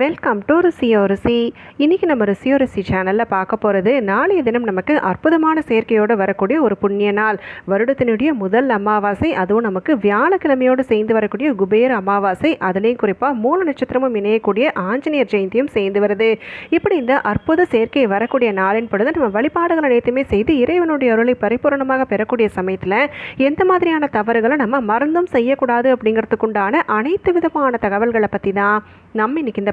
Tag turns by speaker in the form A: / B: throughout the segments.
A: Welcome to ருசியோ ருசி. இன்றைக்கி நம்ம ருசியோ ருசி சேனலில் பார்க்க போகிறது நாளைய தினம் நமக்கு அற்புதமான சேர்க்கையோடு வரக்கூடிய ஒரு புண்ணிய நாள். வருடத்தினுடைய முதல் அமாவாசை அதுவும் நமக்கு வியாழக்கிழமையோடு சேர்ந்து வரக்கூடிய குபேர் அமாவாசை அதுலேயும் குறிப்பாக மூல நட்சத்திரமும் இணையக்கூடிய ஆஞ்சநேயர் ஜெயந்தியும் சேர்ந்து வருது. இப்படி இந்த அற்புத சேர்க்கை வரக்கூடிய நாளின் பொழுது நம்ம வழிபாடுகள் அனைத்துமே செய்து இறைவனுடைய அருளை பரிபூரணமாக பெறக்கூடிய சமயத்தில் எந்த மாதிரியான தவறுகளை நம்ம மறந்தும் செய்யக்கூடாது அப்படிங்கிறதுக்குண்டான அனைத்து விதமான தகவல்களை பற்றி தான் நம்ம இன்றைக்கி இந்த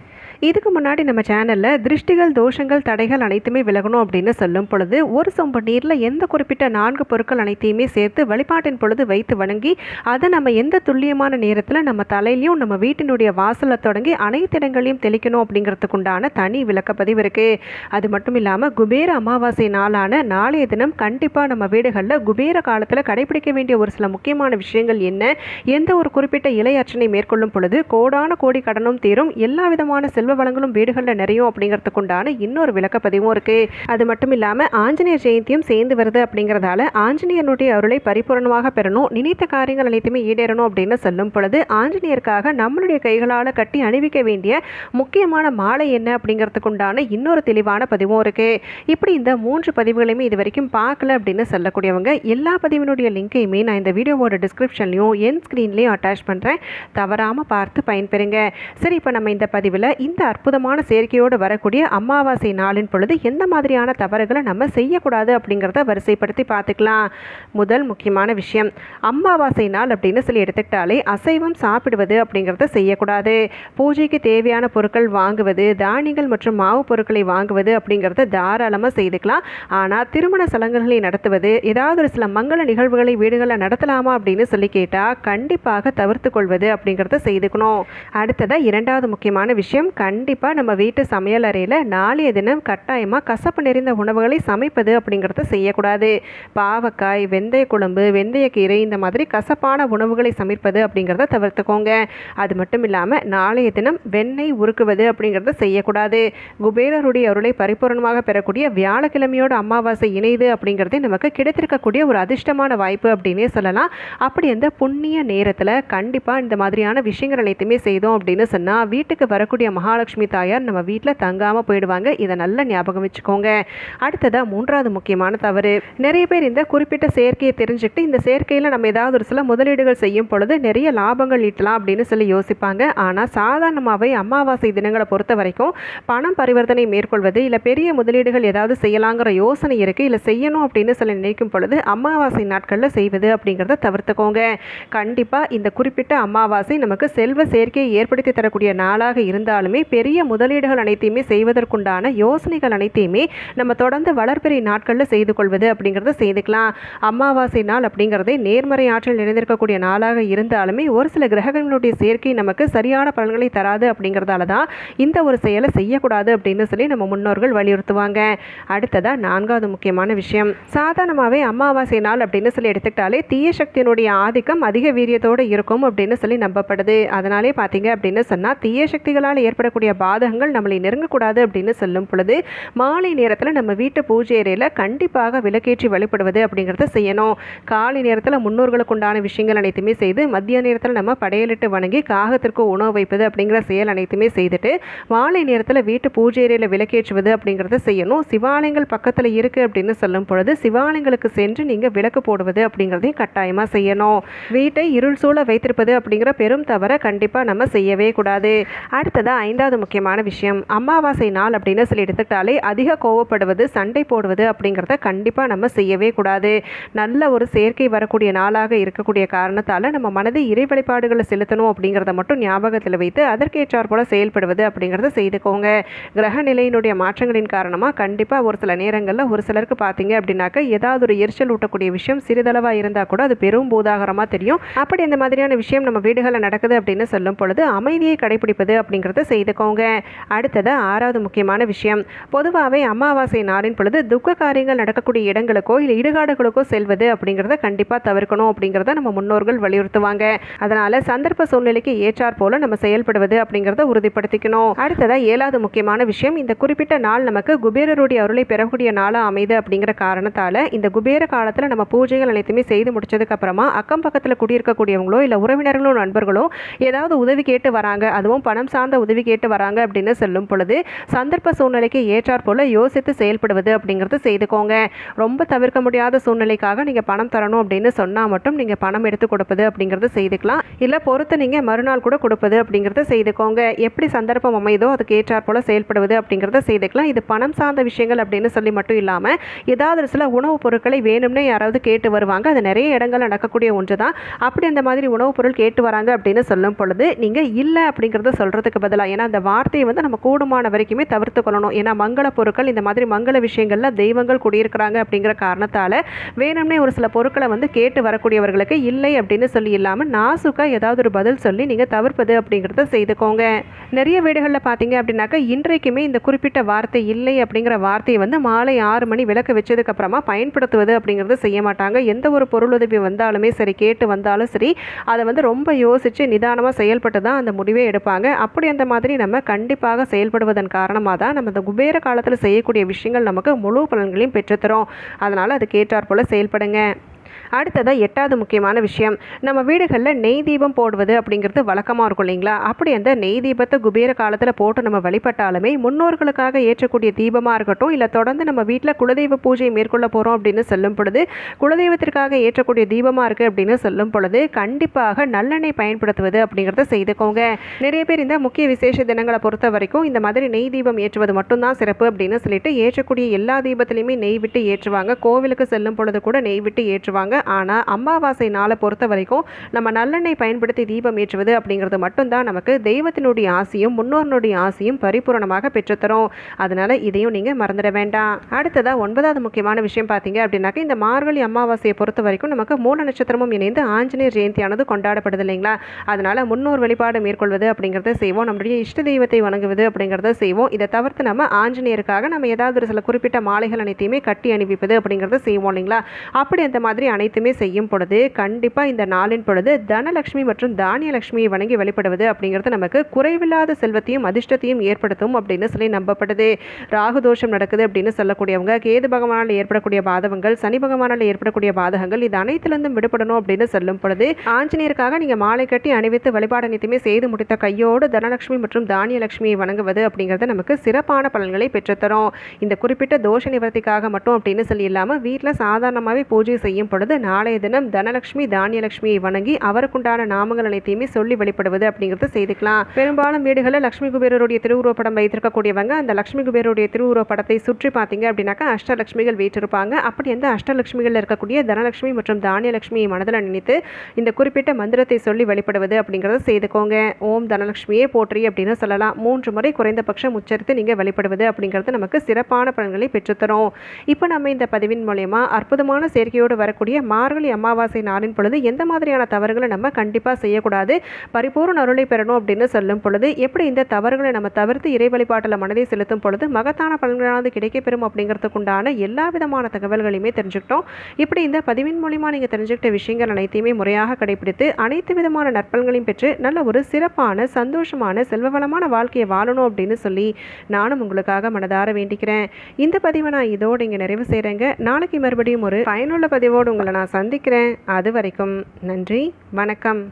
A: இதுக்கு முன்னாடி நம்ம சேனலில் திருஷ்டிகள் தோஷங்கள் தடைகள் அனைத்துமே விலகணும் அப்படின்னு சொல்லும் பொழுது ஒரு சொம்பு நீரில் எந்த குறிப்பிட்ட நான்கு பொருட்கள் அனைத்தையுமே சேர்த்து வழிபாட்டின் பொழுது வைத்து வணங்கி அதை நம்ம எந்த துல்லியமான நேரத்தில் நம்ம தலையிலையும் நம்ம வீட்டினுடைய வாசலில் தொடங்கி அனைத்து இடங்களையும் தெளிக்கணும் அப்படிங்கிறதுக்குண்டான தனி விளக்கப்பதிவு இருக்குது அது மட்டும் இல்லாமல் குபேர அமாவாசை நாளான நாளைய தினம் கண்டிப்பாக நம்ம வீடுகளில் குபேர காலத்தில் கடைபிடிக்க வேண்டிய ஒரு சில முக்கியமான விஷயங்கள் என்ன எந்த ஒரு குறிப்பிட்ட இலை அர்ச்சனை மேற்கொள்ளும் பொழுது கோடான கோடி கடனும் தீரும் எல்லா விதமான செல்வ வளங்களும் வீடுகளில் நிறையும் அப்படிங்கிறதுக்கு உண்டான இன்னொரு விளக்கப்பதிவும் இருக்குது அது மட்டும் இல்லாமல் ஆஞ்சநேயர் ஜெயந்தியும் சேர்ந்து வருது அப்படிங்கிறதால ஆஞ்சநேயனுடைய அருளை பரிபூரணமாக பெறணும். நினைத்த காரியங்கள் அனைத்துமே ஈடேறணும் அப்படின்னு சொல்லும் பொழுது ஆஞ்சநேயருக்காக நம்மளுடைய கைகளால் கட்டி அணிவிக்க வேண்டிய முக்கியமான மாலை என்ன அப்படிங்கிறதுக்கு உண்டான இன்னொரு தெளிவான பதிவும் இருக்குது இப்படி இந்த மூன்று பதிவுகளையுமே இது வரைக்கும் பார்க்கல அப்படின்னு சொல்லக்கூடியவங்க எல்லா பதிவினுடைய லிங்கையுமே நான் இந்த வீடியோவோட டிஸ்கிரிப்ஷன்லையும் என் ஸ்க்ரீன்லேயும் அட்டாச் பண்ணுறேன் தவறாமல் பார்த்து பயன்பெறுங்க. சரி இப்போ நம்ம இந்த பதிவில் இந்த அற்புதமான சேர்க்கையோடு வரக்கூடிய அமாவாசை நாளின் பொழுது எந்த மாதிரியான தவறுகளை நம்ம செய்யக்கூடாது அப்படிங்கிறத வரிசைப்படுத்தி பார்த்துக்கலாம். முதல் முக்கியமான விஷயம் அமாவாசை நாள் அப்படின்னு சொல்லி எடுத்துக்கிட்டாலே அசைவம் சாப்பிடுவது அப்படிங்கிறத செய்யக்கூடாது. பூஜைக்கு தேவையான பொருட்கள் வாங்குவது தானியங்கள் மற்றும் மாவு பொருட்களை வாங்குவது அப்படிங்கிறத தாராளமாக செய்துக்கலாம். ஆனால் திருமண சலங்குகளை நடத்துவது ஏதாவது ஒரு சில மங்கள நிகழ்வுகளை வீடுகளில் நடத்தலாமா அப்படின்னு சொல்லி கேட்டால் கண்டிப்பாக தவிர்த்து கொள்வது அப்படிங்கிறத செய்துக்கணும். அடுத்ததாக இரண்டாவது முக்கியமான விஷயம் கண்டிப்பாக நம்ம வீட்டு சமையல் அறையில் நாளைய தினம் கட்டாயமாக கசப்பு நிறைந்த உணவுகளை சமைப்பது அப்படிங்கிறத செய்யக்கூடாது. பாவக்காய் வெந்தய குழம்பு வெந்தயக்கீரை இந்த மாதிரி கசப்பான உணவுகளை சமைப்பது அப்படிங்கிறத தவிர்த்துக்கோங்க. அது மட்டும் இல்லாமல் நாளைய தினம் வெண்ணெய் உருக்குவது அப்படிங்கிறத செய்யக்கூடாது. குபேரருடைய அருளை பரிபூர்ணமாக பெறக்கூடிய வியாழக்கிழமையோட அமாவாசை இணைது அப்படிங்கிறதே நமக்கு கிடைத்திருக்கக்கூடிய ஒரு அதிர்ஷ்டமான வாய்ப்பு அப்படின்னே சொல்லலாம். அப்படி அந்த புண்ணிய நேரத்தில் கண்டிப்பாக இந்த மாதிரியான விஷயங்கள் அனைத்துமே செய்தோம் அப்படின்னு சொன்னால் வீட்டுக்கு வரக்கூடிய மகாலட்சுமி தாயார் நம்ம வீட்டில் தங்காமல் போயிடுவாங்க. இதை நல்ல ஞாபகம் வச்சுக்கோங்க. அடுத்ததாக மூன்றாவது முக்கியமான தவறு. நிறைய பேர் இந்த குறிப்பிட்ட செயற்கையை தெரிஞ்சுக்கிட்டு இந்த செயற்கையில் நம்ம ஏதாவது ஒரு சில முதலீடுகள் செய்யும் பொழுது நிறைய லாபங்கள் ஈட்டலாம் அப்படின்னு சொல்லி யோசிப்பாங்க. ஆனால் சாதாரணமாகவே அமாவாசை தினங்களை பொறுத்த வரைக்கும் பணம் பரிவர்த்தனை மேற்கொள்வது இல்லை பெரிய முதலீடுகள் ஏதாவது செய்யலாங்கிற யோசனை இருக்குது இல்லை செய்யணும் அப்படின்னு சொல்லி நினைக்கும் பொழுது அமாவாசை நாட்களில் செய்வது அப்படிங்கிறத தவிர்த்துக்கோங்க. கண்டிப்பாக இந்த குறிப்பிட்ட அமாவாசை நமக்கு செல்வ சேர்க்கையை ஏற்படுத்தி தரக்கூடிய நாளாக இருந்தாலுமே பெரிய முதலீடுகள் அனைத்தையுமே செய்வதற்குண்டான யோசனைகள் அனைத்தையுமே நம்ம தொடர்ந்து வளர்பிறை நாட்களில் செய்து கொள்வது அப்படிங்கிறத செய்துக்கலாம். அமாவாசை நாள் அப்படிங்கிறதே நேர்மறை ஆற்றல் நிறைந்திருக்கக்கூடிய நாளாக இருந்தாலுமே ஒரு சில கிரகங்களுடைய சேர்க்கை நமக்கு சரியான பலன்களை தராது அப்படிங்கிறதால தான் இந்த ஒரு செயலை செய்யக்கூடாது அப்படின்னு சொல்லி நம்ம முன்னோர்கள் வலியுறுத்துவாங்க. அடுத்ததாக நான்காவது முக்கியமான விஷயம். சாதாரணமாகவே அமாவாசை நாள் அப்படின்னு சொல்லி எடுத்துக்கிட்டாலே தீய சக்தியினுடைய ஆதிக்கம் அதிக வீரியத்தோடு இருக்கும் அப்படின்னு சொல்லி நம்பப்படுது. அதனாலே பார்த்தீங்க அப்படின்னு சொன்னால் தீய சக்திகளால் வரக்கூடிய பாதகங்கள் நம்மளை நெருங்கக்கூடாது அப்படின்னு சொல்லும் பொழுது மாலை நேரத்தில் நம்ம வீட்டு பூஜை அறையில் கண்டிப்பாக விளக்கேற்றி வழிபடுவது அப்படிங்கிறத செய்யணும். காலை நேரத்தில் முன்னோர்களுக்கு உண்டான விஷயங்கள் அனைத்துமே செய்து மதிய நேரத்தில் நம்ம படையலிட்டு வணங்கி காகத்திற்கு உணவு வைப்பது அப்படிங்கிற செயல் அனைத்துமே செய்துட்டு மாலை நேரத்தில் வீட்டு பூஜை அறையில் விளக்கேற்றுவது அப்படிங்கிறத செய்யணும். சிவாலயங்கள் பக்கத்தில் இருக்குது அப்படின்னு சொல்லும் பொழுது சிவாலயங்களுக்கு சென்று நீங்கள் விளக்கு போடுவது அப்படிங்கிறதையும் கட்டாயமாக செய்யணும். வீட்டை இருள் சூழ வைத்திருப்பது அப்படிங்கிற பெரும் தவறை கண்டிப்பாக நம்ம செய்யவே கூடாது. அடுத்ததாக ரெண்டாவது முக்கியமான விஷயம் அமாவாசை நாள் அப்படின்னு சொல்லி எடுத்துக்கிட்டாலே அதிக கோவப்படுவது சண்டை போடுவது அப்படிங்கிறத கண்டிப்பாக நம்ம செய்யவே கூடாது. நல்ல ஒரு சேர்க்கை வரக்கூடிய நாளாக இருக்கக்கூடிய காரணத்தால் நம்ம மனதை இறை வழிபாடுகளை செலுத்தணும் அப்படிங்கிறத மட்டும் ஞாபகத்தில் வைத்து அதற்கேற்றார் போல செயல்படுவது அப்படிங்கிறத செய்துக்கோங்க. கிரக நிலையினுடைய மாற்றங்களின் காரணமாக கண்டிப்பாக ஒரு சில நேரங்களில் ஒரு சிலருக்கு பார்த்தீங்க அப்படின்னாக்க ஏதாவது ஒரு எரிச்சல் ஊட்டக்கூடிய விஷயம் சிறிதளவாக இருந்தால் கூட அது பெரும் பூதாகரமாக தெரியும். அப்படி இந்த மாதிரியான விஷயம் நம்ம வீடுகளில் நடக்குது அப்படின்னு சொல்லும் பொழுது அமைதியை கடைபிடிப்பது அப்படிங்கிறத செய்து எடுத்துக்கோங்க. அடுத்தது ஆறாவது முக்கியமான விஷயம். பொதுவாகவே அமாவாசை நாளின் பொழுது துக்க காரியங்கள் நடக்கக்கூடிய இடங்களுக்கோ இல்லை இடுகாடுகளுக்கோ செல்வது அப்படிங்கிறத கண்டிப்பாக தவிர்க்கணும் அப்படிங்கிறத நம்ம முன்னோர்கள் வலியுறுத்துவாங்க. அதனால் சந்தர்ப்ப சூழ்நிலைக்கு ஏற்றாற் போல நம்ம செயல்படுவது அப்படிங்கிறத உறுதிப்படுத்திக்கணும். அடுத்ததாக ஏழாவது முக்கியமான விஷயம் இந்த குறிப்பிட்ட நாள் நமக்கு குபேரருடைய அருளை பெறக்கூடிய நாளாக அமைது அப்படிங்கிற காரணத்தால் இந்த குபேர காலத்தில் நம்ம பூஜைகள் அனைத்துமே செய்து முடிச்சதுக்கு அப்புறமா அக்கம் பக்கத்தில் குடியிருக்கக்கூடியவங்களோ இல்லை உறவினர்களோ நண்பர்களோ ஏதாவது உதவி கேட்டு வராங்க. அதுவும் பணம் சார்ந்த உதவி கேட்டு வராங்க அப்படின்னு சொல்லும் பொழுது சந்தர்ப்ப சூழ்நிலைக்கு ஏற்றாற் போல யோசித்து செயல்படுவது அப்படிங்கிறது செய்துக்கோங்க. ரொம்ப தவிர்க்க முடியாத சூழ்நிலைக்காக நீங்கள் பணம் தரணும் அப்படின்னு சொன்னால் மட்டும் நீங்கள் பணம் எடுத்து கொடுப்பது அப்படிங்கிறது செய்துக்கலாம். இல்லை பொறுத்து நீங்கள் மறுநாள் கூட கொடுப்பது அப்படிங்கிறத செய்துக்கோங்க. எப்படி சந்தர்ப்பம் அமைதோ அதுக்கு ஏற்றாற் போல செயல்படுவது அப்படிங்கிறத செய்துக்கலாம். இது பணம் சார்ந்த விஷயங்கள் அப்படின்னு சொல்லி மட்டும் இல்லாமல் ஏதாவது ஒரு சில உணவுப் பொருட்களை வேணும்னே யாராவது கேட்டு வருவாங்க. அது நிறைய இடங்கள் நடக்கக்கூடிய ஒன்று தான் அப்படி அந்த மாதிரி உணவுப் பொருள் கேட்டு வராங்க அப்படின்னு சொல்லும் பொழுது நீங்கள் இல்லை அப்படிங்கிறத சொல்கிறதுக்கு பதிலாக ஏன்னா அந்த வார்த்தையை வந்து நம்ம கூடுமான வரைக்குமே தவிர்த்து கொள்ளணும். ஏன்னா மங்கள பொருட்கள் இந்த மாதிரி மங்கள விஷயங்களில் தெய்வங்கள் குடியிருக்கிறாங்க அப்படிங்கிற காரணத்தால் வேணும்னே ஒரு சில பொருட்களை வந்து கேட்டு வரக்கூடியவர்களுக்கு இல்லை அப்படின்னு சொல்லி இல்லாமல் நாசுக்காக ஏதாவது ஒரு பதில் சொல்லி நீங்கள் தவிர்ப்பது அப்படிங்கிறத செய்துக்கோங்க. நிறைய வீடுகளில் பார்த்தீங்க அப்படின்னாக்கா இன்றைக்குமே இந்த குறிப்பிட்ட வார்த்தை இல்லை அப்படிங்கிற வார்த்தையை வந்து மாலை ஆறு மணி விளக்கு வச்சதுக்கப்புறமா பயன்படுத்துவது அப்படிங்கிறத செய்ய மாட்டாங்க. எந்த ஒரு பொருளுதவி வந்தாலுமே சரி கேட்டு வந்தாலும் சரி அதை வந்து ரொம்ப யோசித்து நிதானமாக செயல்பட்டு தான் அந்த முடிவே எடுப்பாங்க. அப்படி அந்த மாதிரி நம்ம கண்டிப்பாக செயல்படுவதன் காரணமாக தான் நம்ம இந்த குபேர காலத்தில் செய்யக்கூடிய விஷயங்கள் நமக்கு முழு பலன்களையும் பெற்றுத்தரும். அதனால் அதுக்கு கேட்டார் செயல்படுங்க. அடுத்ததாக எட்டாவது முக்கியமான விஷயம் நம்ம வீடுகளில் நெய் தீபம் போடுவது அப்படிங்கிறது வழக்கமாக இருக்கும் இல்லைங்களா? அப்படி அந்த நெய் தீபத்தை குபேர காலத்தில் போட்டு நம்ம வழிபட்டாலுமே முன்னோர்களுக்காக ஏற்றக்கூடிய தீபமாக இருக்கட்டும் இல்லை தொடர்ந்து நம்ம வீட்டில் குலதெய்வ பூஜையை மேற்கொள்ள போகிறோம் அப்படின்னு சொல்லும் பொழுது குலதெய்வத்திற்காக ஏற்றக்கூடிய தீபமாக இருக்குது அப்படின்னு சொல்லும் பொழுது கண்டிப்பாக நல்லெண்ணெய் பயன்படுத்துவது அப்படிங்கிறத செய்துக்கோங்க. நிறைய பேர் இந்த முக்கிய விசேஷ தினங்களை பொறுத்த வரைக்கும் இந்த மாதிரி நெய் தீபம் ஏற்றுவது மட்டும்தான் சிறப்பு அப்படின்னு சொல்லிட்டு ஏற்றக்கூடிய எல்லா தீபத்திலையுமே நெய் விட்டு ஏற்றுவாங்க. கோவிலுக்கு செல்லும் பொழுது கூட நெய் விட்டு ஏற்றுவாங்க. ஆனால் அமாவாசை நாளை பொறுத்த வரைக்கும் நம்ம நல்லெண்ணெய் பயன்படுத்தி தீபம் ஏற்றுவது அப்படிங்கிறது மட்டும்தான் நமக்கு தெய்வத்தினுடைய ஆசையும் முன்னோர்களுடைய ஆசையும் பரிபூரணமாக பெற்றுத்தரும். அதனால் இதையும் நீங்கள் மறந்துட வேண்டாம். அடுத்ததாக ஒன்பதாவது முக்கியமான விஷயம் பார்த்தீங்க அப்படின்னாக்க இந்த மார்கழி அமாவாசையை பொறுத்த வரைக்கும் நமக்கு மூல நட்சத்திரமும் இணைந்து ஆஞ்சநேயர் ஜெயந்தியானது கொண்டாடப்படுது இல்லைங்களா? அதனால் முன்னோர் வழிபாடு மேற்கொள்வது அப்படிங்கிறத செய்வோம். நம்முடைய இஷ்ட தெய்வத்தை வணங்குவது அப்படிங்கிறத செய்வோம். இதை தவிர்த்து நம்ம ஆஞ்சநேயருக்காக நம்ம ஏதாவது ஒரு சில குறிப்பிட்ட மாலைகள் அனைத்தையுமே கட்டி அணிவிப்பது அப்படிங்கிறத செய்வோம் இல்லைங்களா? அப்படி அந்த மாதிரி அனைத்துமே செய்யும் பொழுது கண்டிப்பாக இந்த நாளின் பொழுது தனலட்சுமி மற்றும் தானியலட்சுமியை வணங்கி வழிபடுவது அப்படிங்கிறது நமக்கு குறைவில்லாத செல்வத்தையும் அதிர்ஷ்டத்தையும் ஏற்படுத்தும் அப்படின்னு சொல்லி நம்பப்படுது. ராகு தோஷம் நடக்குது அப்படின்னு சொல்லக்கூடியவங்க கேது பகவானால் ஏற்படக்கூடிய பாதகங்கள் சனி பகவானால் ஏற்படக்கூடிய பாதகங்கள் இது அனைத்திலிருந்தும் விடுபடணும் அப்படின்னு சொல்லும் பொழுது ஆஞ்சநேயருக்காக நீங்கள் மாலை கட்டி அணிவித்து வழிபாடு அனைத்துமே செய்து முடித்த கையோடு தனலட்சுமி மற்றும் தானியலட்சுமியை வணங்குவது அப்படிங்கிறது நமக்கு சிறப்பான பலன்களை பெற்றுத்தரும். இந்த குறிப்பிட்ட தோஷ நிவர்த்திக்காக மட்டும் அப்படின்னு சொல்லி இல்லாமல் வீட்டில் சாதாரணமாகவே பூஜை செய்யும் பொழுது நாளைய தினம் தனலட்சுமி தானியலட்சுமியை வணங்கி அவருக்குண்டான நாமங்கள் அனைத்தையுமே சொல்லி வழிபடுவது அப்படிங்கிறது செய்துக்கலாம். பெரும்பாலும் வீடுகளில் லட்சுமி குபேரருடைய திருவுருவப்படம் வைத்திருக்கக்கூடியவங்க அந்த லட்சுமி குபேரருடைய திருவுருவப்படத்தை சுற்றி பார்த்தீங்க அப்படின்னாக்கா அஷ்டலட்சுமிகள் வீற்றிருப்பாங்க. அப்படி அந்த அஷ்டலட்சுமிகள் இருக்கக்கூடிய தனலட்சுமி மற்றும் தானியலட்சுமியை மனதில் நினைத்து இந்த குறிப்பிட்ட மந்திரத்தை சொல்லி வழிபடுவது அப்படிங்கிறத செய்துக்கோங்க. ஓம் தனலட்சுமியே போற்றி அப்படின்னு சொல்லலாம். மூன்று முறை குறைந்தபட்சம் உச்சரித்து நீங்கள் வழிபடுவது அப்படிங்கிறது நமக்கு சிறப்பான பலன்களை பெற்றுத்தரும். இப்போ நம்ம இந்த பதிவின் மூலயமா அற்புதமான சேர்க்கையோடு வரக்கூடிய மார்கழி அமாவாசை நாளின் பொழுது எந்த மாதிரியான தவறுகளை நம்ம கண்டிப்பாக செய்யக்கூடாது பரிபூர்ண அருளை பெறணும் அப்படின்னு சொல்லும் பொழுது எப்படி இந்த தவறுகளை நம்ம தவிர்த்து இறை வழிபாட்டில் மனதை செலுத்தும் பொழுது மகத்தான பலன்களானது கிடைக்கப்பெறும் அப்படிங்கிறதுக்குண்டான எல்லா விதமான தகவல்களையுமே தெரிஞ்சுக்கிட்டோம். இப்படி இந்த பதிவின் மூலிமா நீங்கள் தெரிஞ்சுக்கிட்ட விஷயங்கள் அனைத்தையுமே முறையாக கடைபிடித்து அனைத்து விதமான நற்பலன்களையும் பெற்று நல்ல ஒரு சிறப்பான சந்தோஷமான செல்வவளமான வாழ்க்கையை வாழணும் அப்படின்னு சொல்லி நானும் உங்களுக்காக மனதார வேண்டிக்கிறேன். இந்த பதிவை நான் இதோடு இங்கே நிறைவு செய்கிறேங்க நாளைக்கு மறுபடியும் ஒரு பயனுள்ள பதிவோடு உங்களை உங்களை நான் சந்திக்கிறேன். அது வரைக்கும் நன்றி. வணக்கம்.